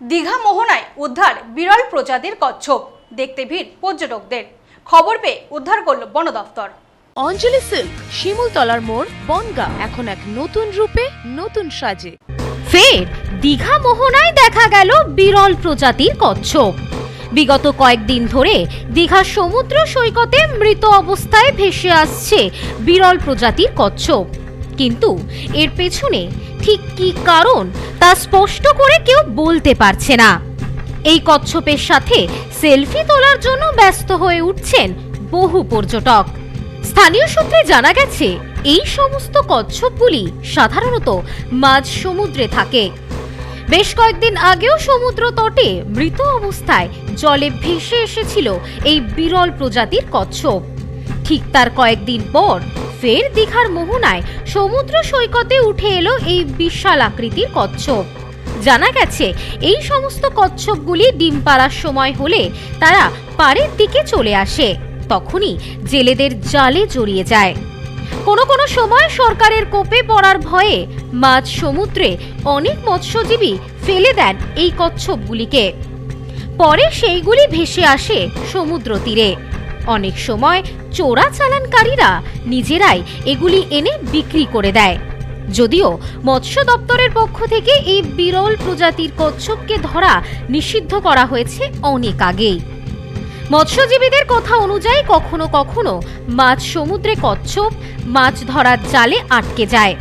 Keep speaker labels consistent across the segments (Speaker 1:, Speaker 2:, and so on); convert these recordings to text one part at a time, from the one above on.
Speaker 1: দীঘা মোহনায় উদ্ধার বিরল প্রজাতির কচ্ছপ। দেখতে ভিড় পর্যটকদের। খবর পেয়ে উদ্ধার করল বন দফতর
Speaker 2: অঞ্জলি সিল্ক, শিমুলতলার মোড়, বনগা, এখন এক নতুন রূপে, নতুন সাজে।
Speaker 3: ফের দীঘা মোহনায় দেখা গেল বিরল প্রজাতির কচ্ছপ। বিগত কয়েকদিন ধরে দীঘার সমুদ্র সৈকতে মৃত অবস্থায় ভেসে আসছে বিরল প্রজাতির কচ্ছপ। কিন্তু এর পেছনে ঠিক কী কারণ তা স্পষ্ট করে কেউ বলতে পারছে না। এই কচ্ছপের সাথে সেলফি তোলার জন্য ব্যস্ত হয়ে উঠছেন বহু পর্যটক। স্থানীয় সূত্রে জানা গেছে, এই সমস্ত কচ্ছপগুলি সাধারণত মাঝ সমুদ্রে থাকে। বেশ কয়েকদিন আগেও সমুদ্র তটে মৃত অবস্থায় জলে ভেসে এসেছিল এই বিরল প্রজাতির কচ্ছপ। ঠিক তার কয়েকদিন পর ফের দীঘার মোহনায় সমুদ্র সৈকতে উঠে এলো এই বিশাল আকৃতির কচ্ছপ। জানা গেছে, এই সমস্ত কচ্ছপগুলি ডিম পাড়ার সময় হলে তারা পাড়ের দিকে চলে আসে, তখনই জেলেদের জালে জড়িয়ে যায়। কোনো কোনো সময় সরকারের কোপে পড়ার ভয়ে মাছ সমুদ্রে অনেক মৎস্যজীবী ফেলে দেন এই কচ্ছপগুলিকে। পরে সেইগুলি ভেসে আসে সমুদ্র তীরে। অনেক সময় চোরা চালানকারীরা নিজেরাই এগুলি এনে বিক্রি করে দেয়। যদিও মৎস্য দপ্তরের পক্ষ থেকে এই বিরল প্রজাতির কচ্ছপকে ধরা নিষিদ্ধ করা হয়েছে অনেক আগেই। মৎস্যজীবীদের কথা অনুযায়ী কখনো কখনো মাছ সমুদ্রে কচ্ছপ, মাছ ধরার জালে আটকে যায়।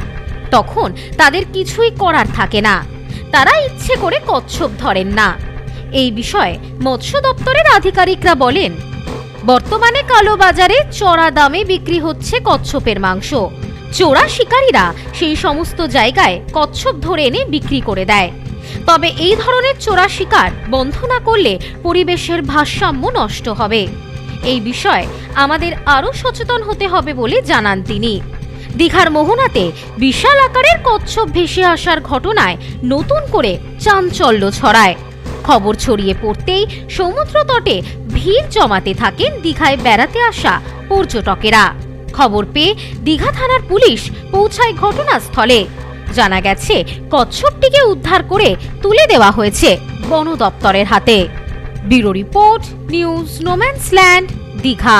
Speaker 3: তখন তাদের কিছুই করার থাকে না। তারা ইচ্ছে করে কচ্ছপ ধরেন না। এই বিষয়ে মৎস্য দপ্তরের আধিকারিকরা বলেন বর্তমানে কালো বাজারে চড়া দামে বিক্রি হচ্ছে কচ্ছপের মাংস। চোরা শিকারীরা সেই সমস্ত জায়গায় কচ্ছপ ধরে এনে বিক্রি করে দেয়। তবে এই ধরনের চোরা শিকার বন্ধ না করলে পরিবেশের ভারসাম্য নষ্ট হবে। এই বিষয়ে আমাদের আরও সচেতন হতে হবে বলে জানান তিনি। দীঘার মোহনাতে বিশাল আকারের কচ্ছপ ভেসে আসার ঘটনায় নতুন করে চাঞ্চল্য ছড়ায়। খবর ছড়িয়ে পড়তেই সমুদ্র তটে ভিড় জমাতে থাকেন দীঘায় বেড়াতে আসা পর্যটকেরা। খবর পেয়ে দীঘা থানার পুলিশ পৌঁছায় ঘটনাস্থলে। জানা গেছে, কচ্ছপটিকে উদ্ধার করে তুলে দেওয়া হয়েছে বন দপ্তরের হাতে। Bureau report, news no man's land Digha.